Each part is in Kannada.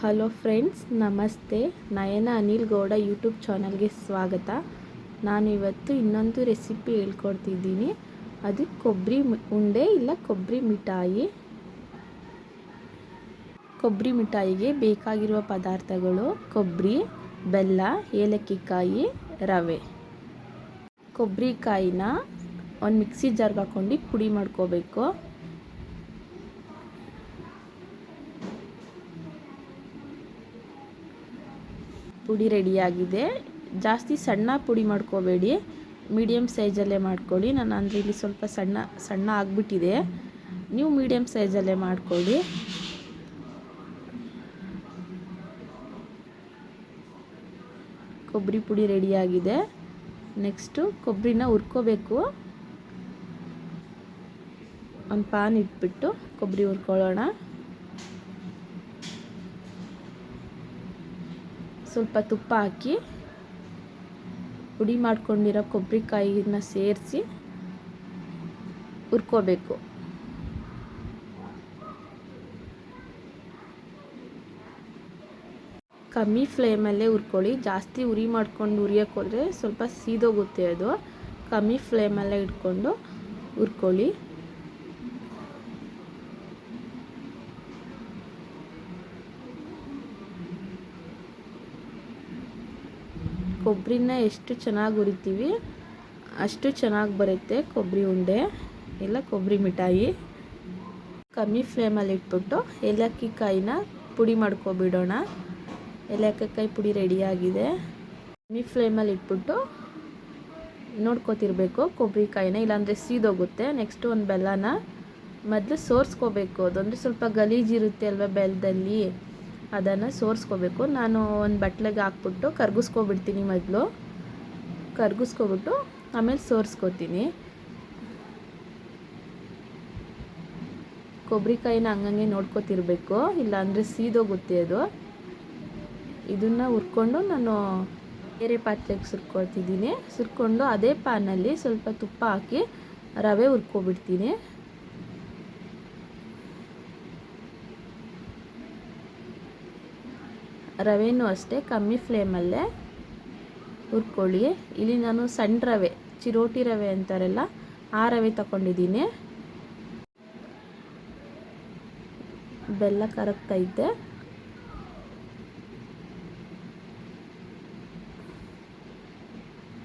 ಹಲೋ ಫ್ರೆಂಡ್ಸ್, ನಮಸ್ತೆ. ನಯನ ಅನಿಲ್ ಗೌಡ ಯೂಟ್ಯೂಬ್ ಚಾನಲ್ಗೆ ಸ್ವಾಗತ. ನಾನು ಇವತ್ತು ಇನ್ನೊಂದು ರೆಸಿಪಿ ಹೇಳ್ಕೊಡ್ತಿದ್ದೀನಿ. ಅದು ಕೊಬ್ಬರಿ ಉಂಡೆ ಇಲ್ಲ ಕೊಬ್ಬರಿ ಮಿಠಾಯಿ. ಕೊಬ್ಬರಿ ಮಿಠಾಯಿಗೆ ಬೇಕಾಗಿರುವ ಪದಾರ್ಥಗಳು ಕೊಬ್ಬರಿ, ಬೆಲ್ಲ ಏಲಕ್ಕಿ ಕಾಯಿ ರವೆ. ಕೊಬ್ಬರಿ ಕಾಯಿನ ಒಂದು ಮಿಕ್ಸಿ ಜಾರ್ಗೆ ಹಾಕ್ಕೊಂಡು ಪುಡಿ ಮಾಡ್ಕೋಬೇಕು. ಪುಡಿ ರೆಡಿಯಾಗಿದೆ. ಜಾಸ್ತಿ ಸಣ್ಣ ಪುಡಿ ಮಾಡ್ಕೋಬೇಡಿ. ಮೀಡಿಯಮ್ ಸೈಜಲ್ಲೇ ಮಾಡ್ಕೊಳ್ಳಿ. ನಾನು ಅಂದರೆ ಇಲ್ಲಿ ಸ್ವಲ್ಪ ಸಣ್ಣ ಸಣ್ಣ ಆಗಿಬಿಟ್ಟಿದೆ. ನೀವು ಮೀಡಿಯಮ್ ಸೈಜಲ್ಲೇ ಮಾಡ್ಕೊಳ್ಳಿ. ಕೊಬ್ಬರಿ ಪುಡಿ ರೆಡಿಯಾಗಿದೆ. ನೆಕ್ಸ್ಟು ಕೊಬ್ಬರಿನ ಹುರ್ಕೋಬೇಕು. ಒಂದು ಪಾನ್ ಇಟ್ಬಿಟ್ಟು ಕೊಬ್ಬರಿ ಹುರ್ಕೊಳ್ಳೋಣ. ಸ್ವಲ್ಪ ತುಪ್ಪ ಹಾಕಿ ಪುಡಿ ಮಾಡ್ಕೊಂಡಿರೋ ಕೊಬ್ಬರಿಕಾಯಿನ ಸೇರಿಸಿ ಹುರ್ಕೋಬೇಕು. ಕಮ್ಮಿ ಫ್ಲೇಮಲ್ಲೇ ಹುರ್ಕೊಳ್ಳಿ. ಜಾಸ್ತಿ ಉರಿ ಮಾಡ್ಕೊಂಡು ಉರಿಯೋಕೆ ಹೋದರೆ ಸ್ವಲ್ಪ ಸೀದೋಗುತ್ತೆ ಅದು. ಕಮ್ಮಿ ಫ್ಲೇಮಲ್ಲೇ ಇಟ್ಕೊಂಡು ಹುರ್ಕೊಳ್ಳಿ. ಕೊಬ್ಬರಿನ ಎಷ್ಟು ಚೆನ್ನಾಗಿ ಹುರಿತೀವಿ, ಅಷ್ಟು ಚೆನ್ನಾಗಿ ಬರುತ್ತೆ ಕೊಬ್ಬರಿ ಉಂಡೆ ಇಲ್ಲ ಕೊಬ್ಬರಿ ಮಿಠಾಯಿ. ಕಮ್ಮಿ ಫ್ಲೇಮಲ್ಲಿ ಇಟ್ಬಿಟ್ಟು ಏಲಕ್ಕಿ ಕಾಯಿನ ಪುಡಿ ಮಾಡ್ಕೊಬಿಡೋಣ. ಏಲಕ್ಕಿ ಕಾಯಿ ಪುಡಿ ರೆಡಿಯಾಗಿದೆ ಕಮ್ಮಿ ಫ್ಲೇಮಲ್ಲಿ ಇಟ್ಬಿಟ್ಟು ನೋಡ್ಕೋತಿರ್ಬೇಕು ಕೊಬ್ಬರಿ ಕಾಯಿನ ಇಲ್ಲಾಂದರೆ ಸೀದೋಗುತ್ತೆ. ನೆಕ್ಸ್ಟು ಒಂದು ಬೆಲ್ಲನ ಮೊದಲು ಸೋರ್ಸ್ಕೋಬೇಕು. ಅದೊಂದು ಸ್ವಲ್ಪ ಗಲೀಜಿರುತ್ತೆ ಅಲ್ವಾ ಬೆಲ್ಲದಲ್ಲಿ ಅದನ್ನು ಸೋರಿಸ್ಕೋಬೇಕು. ನಾನು ಒಂದು ಬಟ್ಲಿಗೆ ಹಾಕ್ಬಿಟ್ಟು ಕರ್ಗಿಸ್ಕೊಬಿಡ್ತೀನಿ ಮೊದಲು. ಕರ್ಗಿಸ್ಕೊಬಿಟ್ಟು ಆಮೇಲೆ ಸೋರಿಸ್ಕೋತೀನಿ. ಕೊಬ್ಬರಿಕಾಯಿನ ಹಂಗಂಗೆ ನೋಡ್ಕೊತಿರ್ಬೇಕು, ಇಲ್ಲಾಂದರೆ ಸೀದೋಗುತ್ತೆ ಅದು. ಇದನ್ನು ಹುರ್ಕೊಂಡು ನಾನು ಬೇರೆ ಪಾತ್ರೆಗೆ ಸುರ್ಕೊಳ್ತಿದ್ದೀನಿ ಸುರ್ಕೊಂಡು ಅದೇ ಪಾನಲ್ಲಿ ಸ್ವಲ್ಪ ತುಪ್ಪ ಹಾಕಿ ರವೆ ಹುರ್ಕೊಬಿಡ್ತೀನಿ. ರವೆನೂ ಅಷ್ಟೇ, ಕಮ್ಮಿ ಫ್ಲೇಮಲ್ಲೇ ಹುರ್ಕೊಳ್ಳಿ. ಇಲ್ಲಿ ನಾನು ಸಣ್ಣ ರವೆ, ಚಿರೋಟಿ ರವೆ ಅಂತಾರಲ್ಲ, ಆ ರವೆ ತಗೊಂಡಿದ್ದೀನಿ. ಬೆಲ್ಲ ಕರಗ್ತೈತೆ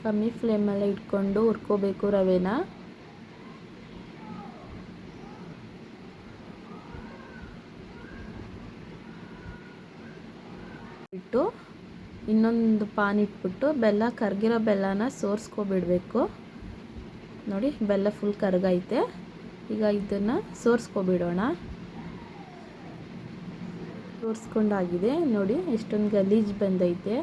ಕಮ್ಮಿ ಫ್ಲೇಮಲ್ಲೇ ಇಟ್ಕೊಂಡು ಹುರ್ಕೋಬೇಕು ರವೆನ. ಇಟ್ಟು ಇನ್ನೊಂದು ಪಾನ್ ಇಟ್ಬಿಟ್ಟು ಬೆಲ್ಲ, ಕರ್ಗಿರೋ ಬೆಲ್ಲನ ಸೋರಿಸ್ಕೊಬಿಡಬೇಕು. ನೋಡಿ, ಬೆಲ್ಲ ಫುಲ್ ಕರ್ಗೈತೆ. ಈಗ ಇದನ್ನು ಸೋರಿಸ್ಕೊಬಿಡೋಣ. ಸೋರಿಸ್ಕೊಂಡಾಗಿದೆ. ನೋಡಿ, ಎಷ್ಟೊಂದು ಗಲೀಜು ಬಂದೈತೆ.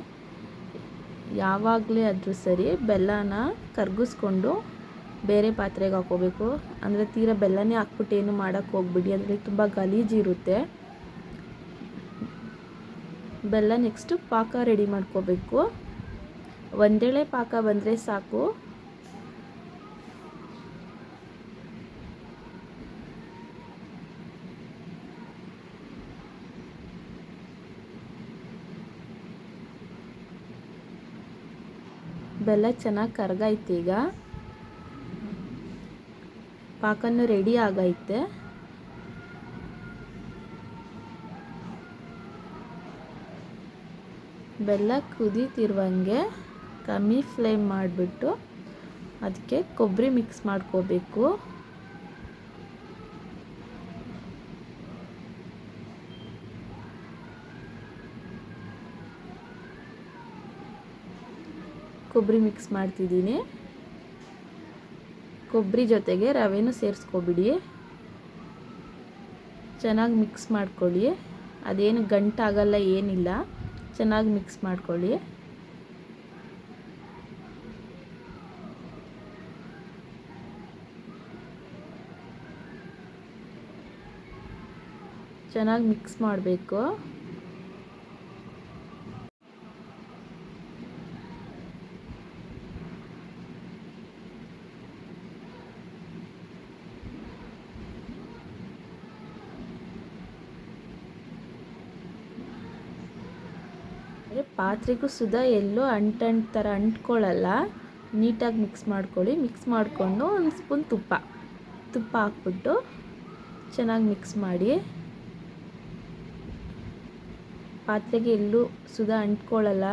ಯಾವಾಗಲೇ ಆದರೂ ಸರಿ ಬೆಲ್ಲನ ಕರ್ಗಿಸ್ಕೊಂಡು ಬೇರೆ ಪಾತ್ರೆಗೆ ಹಾಕೋಬೇಕು ಅಂದರೆ ತೀರಾ ಬೆಲ್ಲನೇ ಹಾಕ್ಬಿಟ್ಟು ಏನು ಮಾಡೋಕ್ಕೆ ಹೋಗ್ಬಿಡಿ. ಅದರಲ್ಲಿ ತುಂಬ ಗಲೀಜಿರುತ್ತೆ ಬೆಲ್ಲ ನೆಕ್ಸ್ಟು ಪಾಕ ರೆಡಿ ಮಾಡ್ಕೋಬೇಕು. ಒಂದೇಳೆ ಪಾಕ ಬಂದರೆ ಸಾಕು. ಬೆಲ್ಲ ಚೆನ್ನಾಗಿ ಕರಗೈತೆ ಈಗ ಪಾಕನೂ ರೆಡಿ ಆಗೈತೆ. ಬೆಲ್ಲ ಕುದೀತಿರುವಂಗೆ ಕಮ್ಮಿ ಫ್ಲೇಮ್ ಮಾಡಿಬಿಟ್ಟು ಅದಕ್ಕೆ ಕೊಬ್ಬರಿ ಮಿಕ್ಸ್ ಮಾಡ್ಕೋಬೇಕು. ಕೊಬ್ಬರಿ ಮಿಕ್ಸ್ ಮಾಡ್ತಿದ್ದೀನಿ. ಕೊಬ್ಬರಿ ಜೊತೆಗೆ ರವೆನೂ ಸೇರಿಸ್ಕೊಬಿಡಿ. ಚೆನ್ನಾಗಿ ಮಿಕ್ಸ್ ಮಾಡ್ಕೊಳ್ಳಿ. ಅದೇನು ಗಂಟಾಗಲ್ಲ ಏನಿಲ್ಲ. ಚೆನ್ನಾಗಿ ಮಿಕ್ಸ್ ಮಾಡ್ಕೊಳ್ಳಿ. ಚೆನ್ನಾಗಿ ಮಿಕ್ಸ್ ಮಾಡಬೇಕು. ಪಾತ್ರೆಗೂ ಸುಧಾ ಎಲ್ಲೂ ಅಂಟಂಟ್ ಥರ ಅಂಟ್ಕೊಳ್ಳಲ್ಲ. ನೀಟಾಗಿ ಮಿಕ್ಸ್ ಮಾಡ್ಕೊಳ್ಳಿ. ಮಿಕ್ಸ್ ಮಾಡಿಕೊಂಡು ಒಂದು ಸ್ಪೂನ್ ತುಪ್ಪ. ತುಪ್ಪ ಹಾಕ್ಬಿಟ್ಟು ಚೆನ್ನಾಗಿ ಮಿಕ್ಸ್ ಮಾಡಿ ಪಾತ್ರೆಗೆ ಎಲ್ಲೂ ಸುಧಾ ಅಂಟ್ಕೊಳ್ಳಲ್ಲ.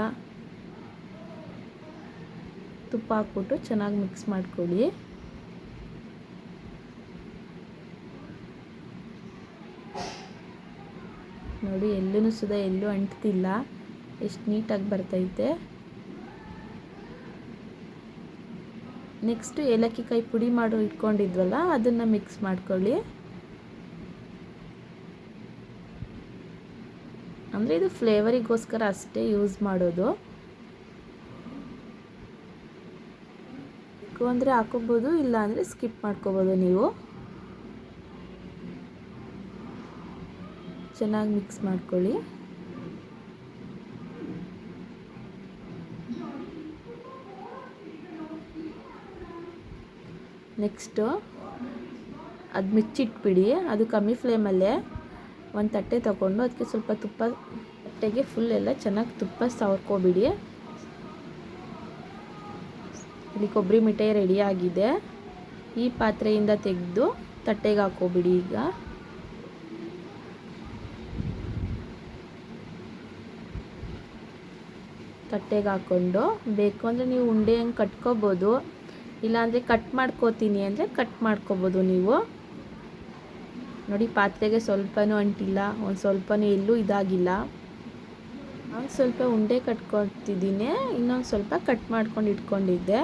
ತುಪ್ಪ ಹಾಕ್ಬಿಟ್ಟು ಚೆನ್ನಾಗಿ ಮಿಕ್ಸ್ ಮಾಡ್ಕೊಳ್ಳಿ. ನೋಡಿ, ಎಲ್ಲೂ ಸುಧಾ ಎಲ್ಲೂ ಅಂಟ್ತಿಲ್ಲ. ಎಷ್ಟು ನೀಟಾಗಿ ಬರ್ತೈತೆ. ನೆಕ್ಸ್ಟು ಏಲಕ್ಕಿ ಕಾಯಿ ಪುಡಿ ಮಾಡೋ ಇಟ್ಕೊಂಡಿದ್ವಲ್ಲ, ಅದನ್ನು ಮಿಕ್ಸ್ ಮಾಡ್ಕೊಳ್ಳಿ. ಅಂದರೆ ಇದು ಫ್ಲೇವರಿಗೋಸ್ಕರ ಅಷ್ಟೇ ಯೂಸ್ ಮಾಡೋದು. ಅಂದರೆ ಹಾಕೋಬೋದು, ಇಲ್ಲ ಅಂದರೆ ಸ್ಕಿಪ್ ಮಾಡ್ಕೋಬೋದು ನೀವು. ಚೆನ್ನಾಗಿ ಮಿಕ್ಸ್ ಮಾಡ್ಕೊಳ್ಳಿ. ನೆಕ್ಸ್ಟು ಅದು ಮಿಚ್ಚಿಟ್ಬಿಡಿ ಅದು ಕಮ್ಮಿ ಫ್ಲೇಮಲ್ಲೇ ಒಂದು ತಟ್ಟೆ ತಗೊಂಡು ಅದಕ್ಕೆ ಸ್ವಲ್ಪ ತುಪ್ಪ, ತಟ್ಟೆಗೆ ಫುಲ್ ಎಲ್ಲ ಚೆನ್ನಾಗಿ ತುಪ್ಪ ಸವರ್ಕೊಬಿಡಿ. ಇಲ್ಲಿ ಕೊಬ್ಬರಿ ಮಿಠಾಯಿ ರೆಡಿಯಾಗಿದೆ ಈ ಪಾತ್ರೆಯಿಂದ ತೆಗೆದು ತಟ್ಟೆಗೆ ಹಾಕೋಬಿಡಿ ಈಗ. ತಟ್ಟೆಗೆ ಹಾಕ್ಕೊಂಡು ಬೇಕು ಅಂದರೆ ನೀವು ಉಂಡೆ ಹಂಗೆ ಕಟ್ಕೋಬೋದು. ಇಲ್ಲಾಂದರೆ ಕಟ್ ಮಾಡ್ಕೋತೀನಿ ಅಂದರೆ ಕಟ್ ಮಾಡ್ಕೋಬೋದು ನೀವು. ನೋಡಿ, ಪಾತ್ರೆಗೆ ಸ್ವಲ್ಪನೂ ಅಂಟಿಲ್ಲ, ಒಂದು ಸ್ವಲ್ಪನೂ ಎಲ್ಲೂ ಇದಾಗಿಲ್ಲ. ಒಂದು ಸ್ವಲ್ಪ ಉಂಡೆ ಕಟ್ಕೊತಿದ್ದೀನಿ, ಇನ್ನೊಂದು ಸ್ವಲ್ಪ ಕಟ್ ಮಾಡ್ಕೊಂಡು ಇಟ್ಕೊಂಡಿದ್ದೆ.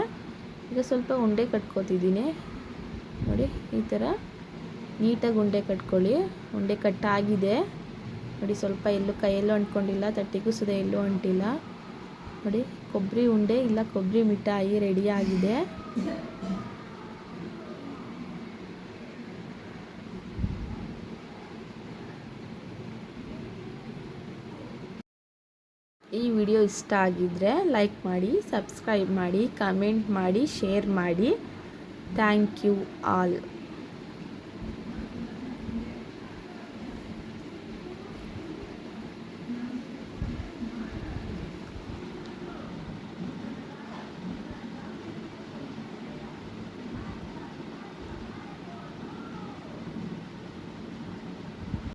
ಈಗ ಸ್ವಲ್ಪ ಉಂಡೆ ಕಟ್ಕೋತಿದ್ದೀನಿ. ನೋಡಿ, ಈ ಥರ ನೀಟಾಗಿ ಉಂಡೆ ಕಟ್ಕೊಳ್ಳಿ. ಉಂಡೆ ಕಟ್ಟಾಗಿದೆ ನೋಡಿ, ಸ್ವಲ್ಪ ಎಲ್ಲೂ ಕೈಯಲ್ಲೂ ಅಂಟ್ಕೊಂಡಿಲ್ಲ, ತಟ್ಟಿಗೂ ಸುದ ಎಲ್ಲೂ ಅಂಟಿಲ್ಲ. ನೋಡಿ, ಕೊಬ್ಬರಿ ಉಂಡೆ ಇಲ್ಲ ಕೊಬ್ಬರಿ ಮಿಠಾಯಿ ರೆಡಿಯಾಗಿದೆ ಈ ವಿಡಿಯೋ ಇಷ್ಟ ಆಗಿದ್ದರೆ ಲೈಕ್ ಮಾಡಿ ಸಬ್ಸ್ಕ್ರೈಬ್ ಮಾಡಿ ಕಮೆಂಟ್ ಮಾಡಿ ಶೇರ್ ಮಾಡಿ. Thank you all